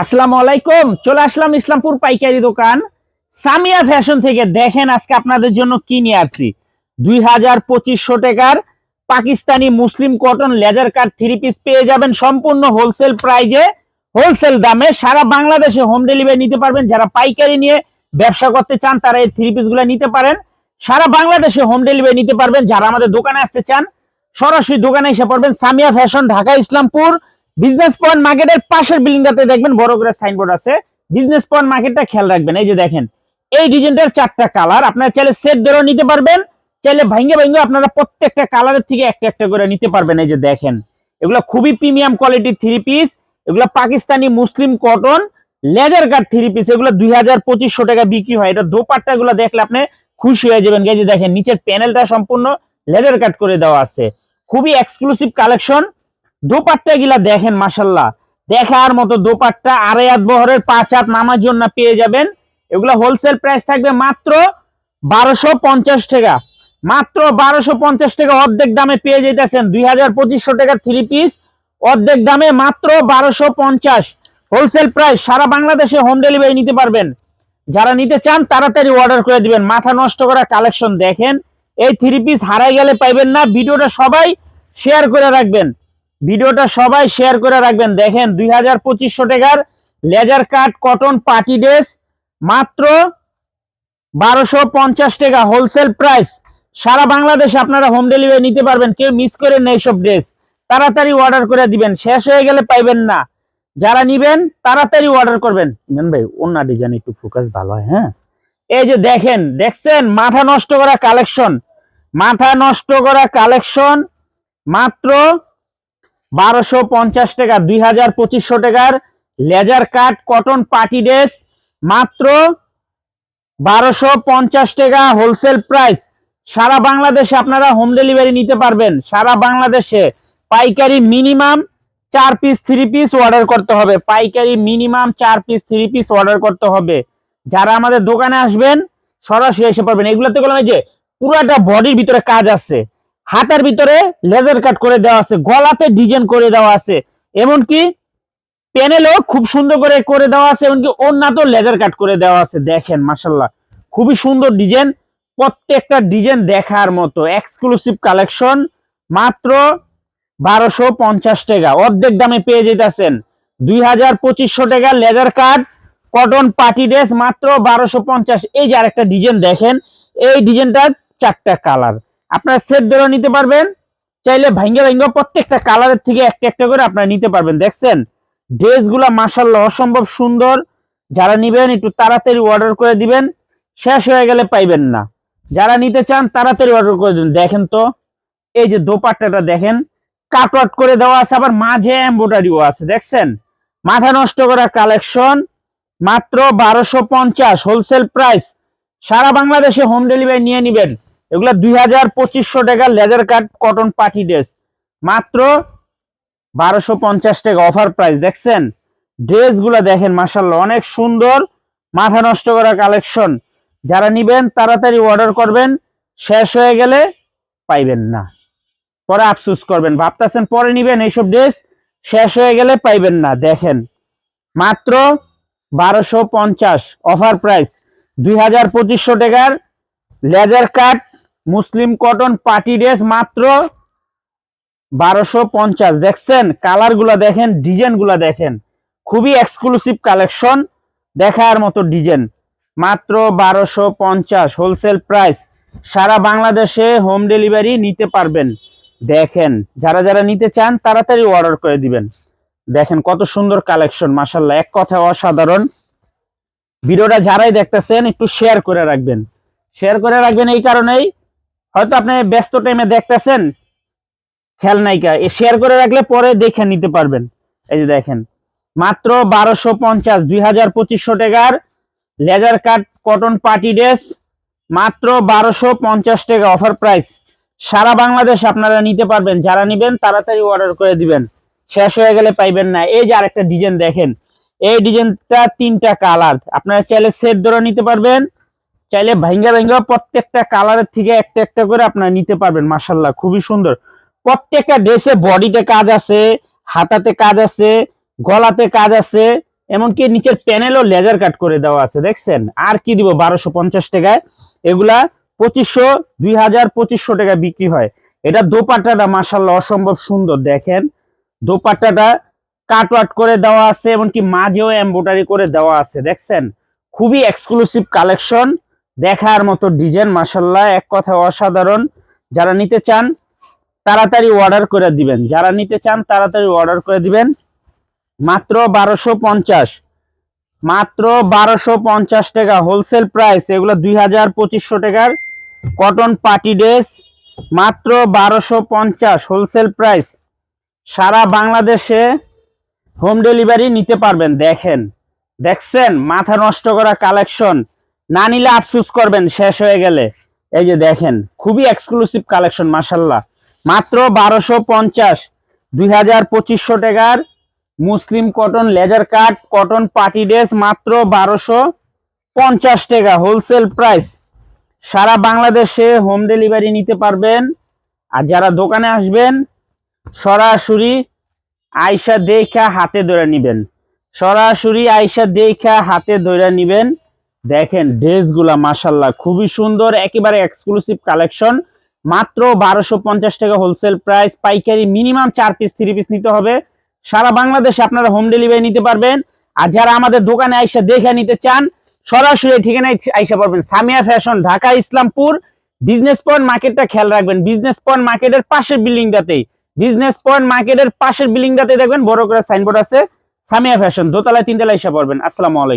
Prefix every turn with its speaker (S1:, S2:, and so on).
S1: আসসালামু আলাইকুম, চলে আসলাম ইসলামপুর পাইকারি দোকান। সামিয়া ফ্যাশন থেকে দেখেন আজকে আপনাদের জন্য কি নিয়ে আসছি। দুই হাজার পঁচিশশো টাকার Pakistani muslin cotton laser cut three piece পেয়ে যাবেন সম্পূর্ণ হোলসেল প্রাইজে হোলসেল দামে সারা বাংলাদেশে হোম ডেলিভারি নিতে পারবেন। যারা পাইকারি নিয়ে ব্যবসা করতে চান, তারা এই থ্রি পিসগুলো নিতে পারেন। সারা বাংলাদেশে হোম ডেলিভারি নিতে পারবেন। যারা আমাদের দোকানে আসতে চান, সরাসরি দোকানে এসে পড়বেন। Samia fashion, Dhaka, Islampur. Business point মার্কেটের পাশের বিল্ডিংটাতে দেখবেন বড় করে সাইনবোর্ড আছে। বিজনেস পয়েন্ট মার্কেটটা খেয়াল রাখবেন। এই যে দেখেন, এই ডিজাইনটার চারটা কালার আপনারা চাইলে সেট ধরেও নিতে পারবেন, চাইলে ভাঙ্গে ভাঙ্গে আপনারা প্রত্যেকটা কালারের থেকে একটা একটা করে নিতে পারবেন। এই যে দেখেন, এগুলো খুবই প্রিমিয়াম কোয়ালিটির থ্রি পিস এগুলো Pakistani muslin cotton laser cut three piece এগুলো দুই হাজার পঁচিশশো টাকা বিক্রি হয়। এটা দোপাট্টা গুলো দেখলে আপনি খুশি হয়ে যাবেন। এই যে দেখেন, নিচের প্যানেলটা সম্পূর্ণ লেজার কাট করে দেওয়া আছে। খুবই এক্সক্লুসিভ কালেকশন দোপাট্টা গিলা দেখেন মাসাল্লাহ দেখার মতো দোপাট্টা আড়াই হাত বহরের পাঁচ হাত নামার জন্য পেয়ে যাবেন। এগুলো হোলসেল প্রাইস থাকবে মাত্র বারোশো পঞ্চাশ টাকা। মাত্র বারোশো পঞ্চাশ টাকা অর্ধেক দামে পেয়ে যেতেছেন দুই হাজার পঁচিশশো টাকা থ্রি পিস অর্ধেক দামে মাত্র বারোশো পঞ্চাশ। হোলসেল প্রাইস সারা বাংলাদেশে হোম ডেলিভারি নিতে পারবেন। যারা নিতে চান তাড়াতাড়ি অর্ডার করে দিবেন। মাথা নষ্ট করা কালেকশন দেখেন। এই থ্রি পিস হারাই গেলে পাইবেন না। ভিডিওটা সবাই শেয়ার করে রাখবেন। ভিডিওটা সবাই শেয়ার করে রাখবেন। দেখেন, দুই হাজার পঁচিশশো টাকার laser cut cotton party dress, মাত্র বারোশো পঞ্চাশ টাকা হোলসেল প্রাইস। সারা বাংলাদেশে আপনারা হোম ডেলিভারি নিতে পারবেন, কেউ মিস করে নেই সব ড্রেস। তাড়াতাড়ি অর্ডার করে দিবেন, শেষ হয়ে গেলে পাইবেন না। যারা নিবেন, তাড়াতাড়ি অর্ডার করবেন। ইমরান ভাই অন্য ডিজাইন একটু ফোকাস ভালো হয় হ্যাঁ? এই যে দেখেন, দেখছেন? মাথা নষ্ট করা কালেকশন মাথা নষ্ট করা কালেকশন মাত্র বারোশো পঞ্চাশ টাকা, দুই হাজার পঁচিশশো টাকার laser cut cotton party dress, মাত্র বারোশো পঞ্চাশ টাকা হোলসেল প্রাইস। সারা বাংলাদেশে আপনারা হোম ডেলিভারি নিতে পারবেন। সারা বাংলাদেশে পাইকারি মিনিমাম চার পিস, থ্রি পিস অর্ডার করতে হবে। পাইকারি মিনিমাম চার পিস, থ্রি পিস অর্ডার করতে হবে। যারা আমাদের দোকানে আসবেন, সরাসরি এসে পারবেন এগুলোতে এই যে পুরাটা বডির ভিতরে কাজ আছে। হাতার ভিতরে লেজার কাট করে দেওয়া আছে, গলাতে ডিজাইন করে দেওয়া আছে। এমনকি প্যানেলও খুব সুন্দর করে করে দেওয়া আছে, এমনকি তো লেজার কাট করে দেওয়া আছে, দেখেন মাসাল্লাহ খুবই সুন্দর ডিজাইন প্রত্যেকটা ডিজাইন দেখার মতো এক্সক্লুসিভ কালেকশন মাত্র বারোশো পঞ্চাশ টাকা। অর্ধেক দামে পেয়ে যেতেছেন। দুই হাজার পঁচিশশো টাকা laser cut cotton party dress মাত্র বারোশো পঞ্চাশ। এই যে আরেকটা ডিজাইন দেখেন, এই ডিজাইনটার চারটা কালার আপনারা সেট ধরে নিতে পারবেন। চাইলে ভাঙ্গে ভাঙ্গে প্রত্যেকটা কালারের থেকে একটা একটা করে আপনারা নিতে পারবেন। দেখছেন? ড্রেসগুলা মাসাল্লাহ অসম্ভব সুন্দর। যারা নিবেন, একটু তাড়াতাড়ি অর্ডার করে দিবেন। শেষ হয়ে গেলে পাইবেন না। যারা নিতে চান, তাড়াতাড়ি অর্ডার করে দিন। দেখেন তো, এই যে দোপাট্টাটা দেখেন। কাট আউট করে দেওয়া আছে, আবার মাঝে এম্বোটারিও আছে। দেখছেন? মাথা নষ্ট করা কালেকশন মাত্র বারোশো পঞ্চাশ। হোলসেল প্রাইস সারা বাংলাদেশে হোম ডেলিভারি নিয়ে নিবেন। এগুলা দুই হাজার পঁচিশশো টাকা laser cut cotton party dress. মাত্র বারোশো পঞ্চাশ টাকা অফার প্রাইস, দেখছেন? ড্রেসগুলা দেখেন মাসাল্লাহ অনেক সুন্দর, মাথা নষ্ট করা কালেকশন। যারা নিবেন, তাড়াতাড়ি অর্ডার করবেন, শেষ হয়ে গেলে পাইবেন না। পরে আফসুস করবেন, ভাবতেছেন পরে নিবেন এইসব ড্রেস, শেষ হয়ে গেলে পাইবেন না, দেখেন। মাত্র বারোশো পঞ্চাশ, অফার প্রাইস, দুই হাজার পঁচিশশো টাকার laser cut muslin cotton party dress মাত্র বারোশো পঞ্চাশ। দেখছেন? কালারগুলা দেখেন ডিজাইনগুলা দেখেন। খুবই এক্সক্লুসিভ কালেকশন দেখার মতো ডিজাইন। মাত্র বারোশো পঞ্চাশ হোলসেল প্রাইস সারা বাংলাদেশে হোম ডেলিভারি নিতে পারবেন। দেখেন, যারা যারা নিতে চান, তাড়াতাড়ি অর্ডার করে দিবেন। দেখেন কত সুন্দর কালেকশন মাসাল্লাহ এক কথায় অসাধারণ। ভিডিওটা যারাই দেখতেছেন, একটু শেয়ার করে রাখবেন। শেয়ার করে রাখবেন এই কারণেই হয়তো আপনি ব্যস্ত টাইমে দেখতেছেন খেয়াল নাইকা শেয়ার করে রাখলে পরে দেখে নিতে পারবেন। এই যে দেখেন, মাত্র বারোশো পঞ্চাশ, দুই হাজার পঁচিশশো টাকার laser cut cotton party dress, মাত্র বারোশো পঞ্চাশ টাকা অফার প্রাইস সারা বাংলাদেশ আপনারা নিতে পারবেন, যারা নিবেন তাড়াতাড়ি অর্ডার করে দিবেন। শেষ হয়ে গেলে পাইবেন না। এই যে আরেকটা ডিজাইন দেখেন, এই ডিজাইনটা তিনটা কালার আপনারা চাইলে সেট ধরে নিতে পারবেন। চাইলে ভাঙ্গা ভাঙ্গা প্রত্যেকটা কালারের থেকে একটা একটা করে আপনারা নিতে পারবেন মাসাল্লাহ খুবই সুন্দর। প্রত্যেকটা ড্রেসে বডিতে কাজ আছে, হাতাতে কাজ আছে, গলাতে কাজ আছে, এমনকি নিচের প্যানেলও লেজার কাট করে দেওয়া আছে, দেখছেন? আর কি দিব বারোশো পঞ্চাশ টাকায়? এগুলা পঁচিশশো দুই হাজার পঁচিশশো টাকা বিক্রি হয়। এটা দোপাট্টাটা মাসাল্লাহ অসম্ভব সুন্দর, দেখেন? দোপাট্টাটা কাট ওয়াট করে দেওয়া আছে, এমনকি মাঝেও এমব্রয়ডারি করে দেওয়া আছে, দেখছেন? খুবই এক্সক্লুসিভ কালেকশন দেখার মতো ডিজাইন মাসাল্লাহ এক কথা অসাধারণ। যারা নিতে চান, তাড়াতাড়ি অর্ডার করে দিবেন। যারা নিতে চান, তাড়াতাড়ি অর্ডার করে দিবেন। মাত্র বারোশো পঞ্চাশ। মাত্র বারোশো পঞ্চাশ টাকা হোলসেল প্রাইস এগুলো দুই হাজার পঁচিশশো টাকার কটন পার্টি ড্রেস মাত্র বারোশো পঞ্চাশ হোলসেল প্রাইস সারা বাংলাদেশে হোম ডেলিভারি নিতে পারবেন, দেখেন। দেখছেন? মাথা নষ্ট করা কালেকশন না নিলে আফসুস করবেন, শেষ হয়ে গেলে। এই যে দেখেন, খুবই এক্সক্লুসিভ কালেকশন মাসাল্লাহ মাত্র বারোশো পঞ্চাশ, দুই হাজার পঁচিশশো টাকার muslin cotton laser cut cotton party dress মাত্র বারোশো পঞ্চাশ টাকা হোলসেল প্রাইস সারা বাংলাদেশে হোম ডেলিভারি নিতে পারবেন। আর যারা দোকানে আসবেন, সরাসরি আয়সা দেখা হাতে ধরে নিবেন। সরাসরি আয়সা দেখা হাতে ধরে নিবেন। দেখেন ড্রেসগুলা মাসাল্লাহ খুবই সুন্দর, একেবারে এক্সক্লুসিভ কালেকশন মাত্র বারোশো পঞ্চাশ টাকা হোলসেল প্রাইস পাইকারি মিনিমাম চার পিস থ্রি পিস নিতে হবে। সারা বাংলাদেশে আপনারা হোম ডেলিভারি নিতে পারবেন। আর যারা আমাদের দোকানে আইসা দেখে নিতে চান, সরাসরি ঠিকানায় আইসা পারবেন Samia fashion Dhaka, Islampur. Business point মার্কেটটা খেয়াল রাখবেন। বিজনেস পয়েন্ট মার্কেটের পাশের বিল্ডিংটাতেই বিজনেস পয়েন্ট মার্কেটের পাশের বিল্ডিংটাতে দেখবেন, বড় করে সাইনবোর্ড আছে। সামিয়া ফ্যাশন দোতলায় তিনতলায় এসে পড়বেন। আসসালামু আলাইকুম।